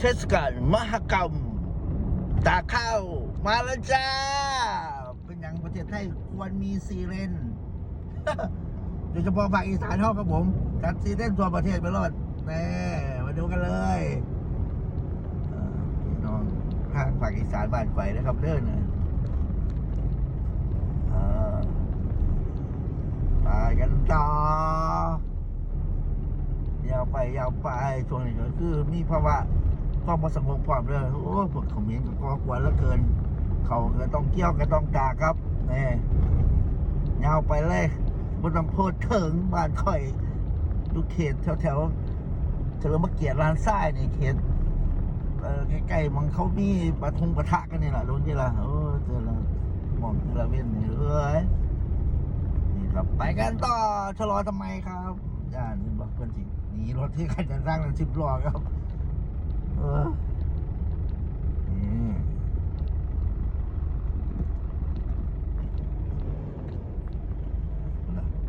เทศกาลมหกรรม ตาข้าว มาแล้วจ้า เป็นอย่างประเทศไทยควรมีซีเรนโดยเฉพาะภาคอีสานเท่ากับผมจัดซีเรนทั่วประเทศไปรอดแน่มาดูกันเลยพี่น้องทางภาคอีสานบ้านไฟนะครับเด้อนะไปกันต่อยาวไปยาวไปช่วงนี้ก็คือมีภาวะ ความบ่สงบความเลยโอ้พวกเขมิ้นก็ก่อกวนเหลือเกิน เขาก็ต้องเกี่ยวก็ต้องตาครับนี่ยาวไปเลยบนลำโพดถึงบ้านข่อยดูเขตแถวแถวเฉลิมพระเกียรติลานทรายนี่เขตเออใกล้ๆมันเขามีปะทงปะทะกันนี่แหละรู้นี่ละโอ้เจอละมองละเว้นนี่เอ้ยนี่ครับไปกันต่อชะลอทำไมครับย่านนี่บอกเพื่อนสิหนีรถที่ขันจะสร้างนั้นสิบล้อครับ ต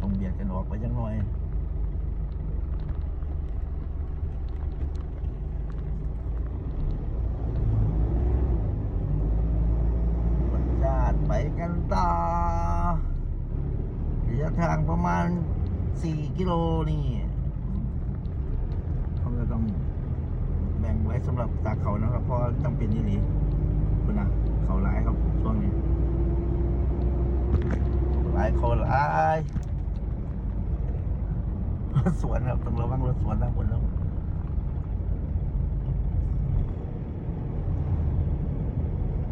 ้องเบียดกันออกไปจังหน่อยบัญชาติไปกันต่อระยะทางประมาณ 4 กิโลนี่เขาจะต้องแบ่งไว้สำหรับตากเขานะครับเพราะจำเป็นนี่นี่คุณนะเขาหลายครับช่วงนี้หลายคนหลายรถสวนครับต้องระวังรถสวนทางบนแล้ว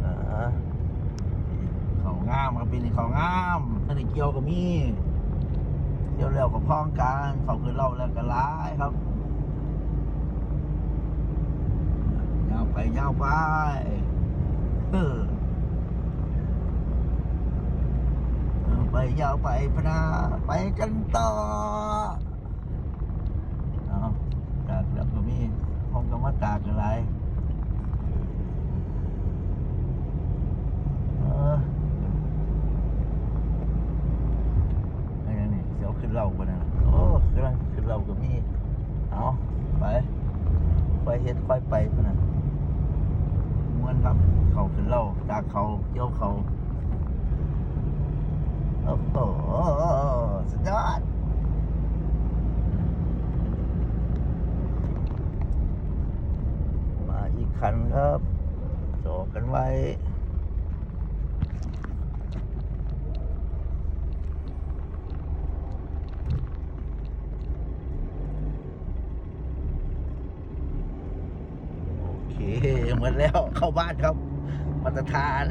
เออเขางามครับปีนี้เขางามอันนี้เกี่ยวกับมีเกี่ยวแล้วกับพ้องกันเขาคือเล่าแล้วก็ร้ายครับยาว ไปยาวไปเออไปยาวไปพนาไปกันต่อเอาตากแล้วก็มีห้องก็มาตากอะไรเอออะไรนี่เสียวขึ้นเราปะเนี่ยนะโอ้กำลังขึ้นเราก็มีเอาไป ไปเฮ็ดค่อยไปปนะ ม้วนครับ เขาขึ้นเราตากเขาเกี่ยวเขาโอ้โหสุดยอดมาอีกคันครับโจอกันไว้ โอเค หมดแล้วเข้าบ้านครับมาตรฐาน